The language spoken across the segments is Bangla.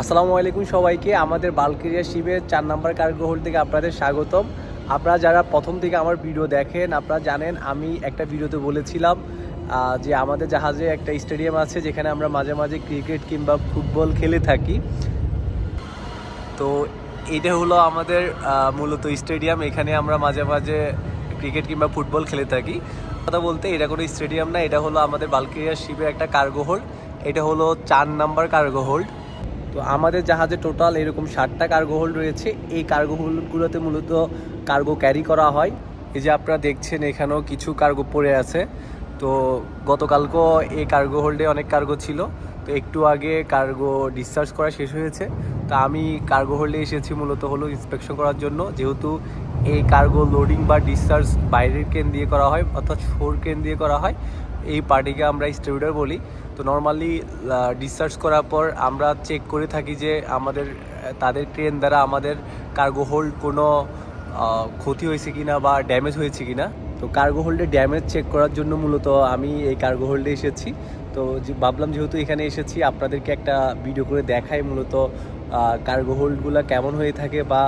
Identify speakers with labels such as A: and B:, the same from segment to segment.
A: আসসালামু আলাইকুম সবাইকে। আমাদের বালকেরিয়া শিবের চার নাম্বার হোল্ড থেকে আপনাদের স্বাগতম। আপনারা যারা প্রথম থেকে আমার ভিডিও দেখেন, আপনারা জানেন আমি একটা ভিডিওতে বলেছিলাম যে আমাদের জাহাজে একটা স্টেডিয়াম আছে যেখানে আমরা মাঝে মাঝে ক্রিকেট কিংবা ফুটবল খেলে থাকি। তো এটা হলো আমাদের মূলত স্টেডিয়াম। এখানে আমরা মাঝে মাঝে ক্রিকেট কিংবা ফুটবল খেলে থাকি। কথা বলতে এটা কোনো স্টেডিয়াম না, এটা হলো আমাদের বালকেরিয়া শিবের একটা কার্গো হোল্ড এটা হলো চার নাম্বার কার্গো হোল্ড তো আমাদের জাহাজে টোটাল এরকম ষাটটা কার্গো হোল্ড রয়েছে। এই কার্গো হোল্ডগুলোতে মূলত কার্গো ক্যারি করা হয়। এই যে আপনারা দেখছেন, এখানেও কিছু কার্গো পড়ে আছে। তো গতকালকেও এই কার্গো হোল্ডে অনেক কার্গো ছিল। তো একটু আগে কার্গো ডিসচার্জ করা শেষ হয়েছে। তো আমি কার্গো হোল্ডে এসেছি মূলত হলো ইন্সপেকশন করার জন্য। যেহেতু এই কার্গো লোডিং বা ডিসচার্জ বাইরের কেন দিয়ে করা হয়, অর্থাৎ শোর কেন দিয়ে করা হয়। এই পার্টিকে আমরা স্টেউডার বলি। তো নর্মালি ডিসচার্জ করার পর আমরা চেক করে থাকি যে আমাদের তাদের ট্রেন দ্বারা আমাদের কার্গো হোল্ড কোনো ক্ষতি হয়েছে কিনা বা ড্যামেজ হয়েছে কিনা। তো কার্গো হোল্ডে ড্যামেজ চেক করার জন্য মূলত আমি এই কার্গো হোল্ডে এসেছি। তো ভাবলাম যেহেতু এখানে এসেছি, আপনাদেরকে একটা ভিডিও করে দেখাই মূলত কার্গো হোল্ডগুলো কেমন হয়ে থাকে বা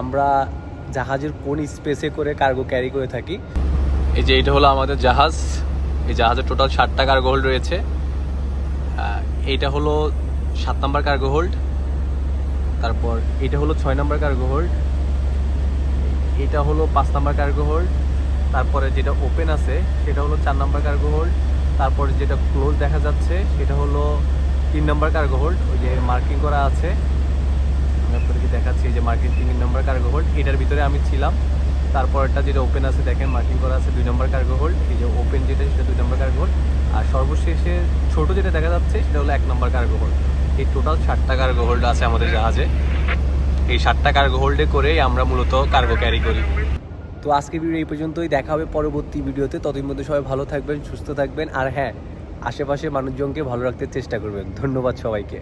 A: আমরা জাহাজের কোন স্পেসে করে কার্গো ক্যারি করে থাকি। এই যে, এটা হলো আমাদের জাহাজ। এই জাহাজের টোটাল ষাটটা কার্গো হোল্ড রয়েছে। এইটা হলো সাত নাম্বার কার্গো হোল্ড তারপর এটা হলো ছয় নাম্বার কার্গো হোল্ড এটা হলো পাঁচ নাম্বার কার্গো হোল্ড তারপরে যেটা ওপেন আছে সেটা হলো চার নাম্বার কার্গো হোল্ড তারপরে যেটা ক্লোজ দেখা যাচ্ছে সেটা হলো তিন নাম্বার কার্গো হোল্ড ওই যে মার্কিং করা আছে। আমি আপনাদেরকে দেখাচ্ছি যে মার্কিং তিন নাম্বার কার্গো হোল্ড এটার ভিতরে আমি ছিলাম। তারপরটা যেটা ওপেন আছে, দেখেন মার্কিং করা আছে দুই নম্বর কার্গো হোল্ড এই যে ওপেন যেটা, সেটা দুই নম্বর কার্গো হোল্ড আর সর্বশেষে ছোট যেটা দেখা যাচ্ছে, সেটা হলো এক নম্বর কার্গো হোল্ড এই টোটাল ষাটটা কার্গো হোল্ড আছে আমাদের জাহাজে। এই ষাটটা কার্গো হোল্ডে করেই আমরা মূলত কার্গো ক্যারি করি। তো আজকে ভিডিও এই পর্যন্তই। দেখা হবে পরবর্তী ভিডিওতে ততদিন মধ্যে সবাই ভালো থাকবেন, সুস্থ থাকবেন। আর হ্যাঁ আশেপাশে মানুষজনকে ভালো রাখতে চেষ্টা করবেন। ধন্যবাদ সবাইকে।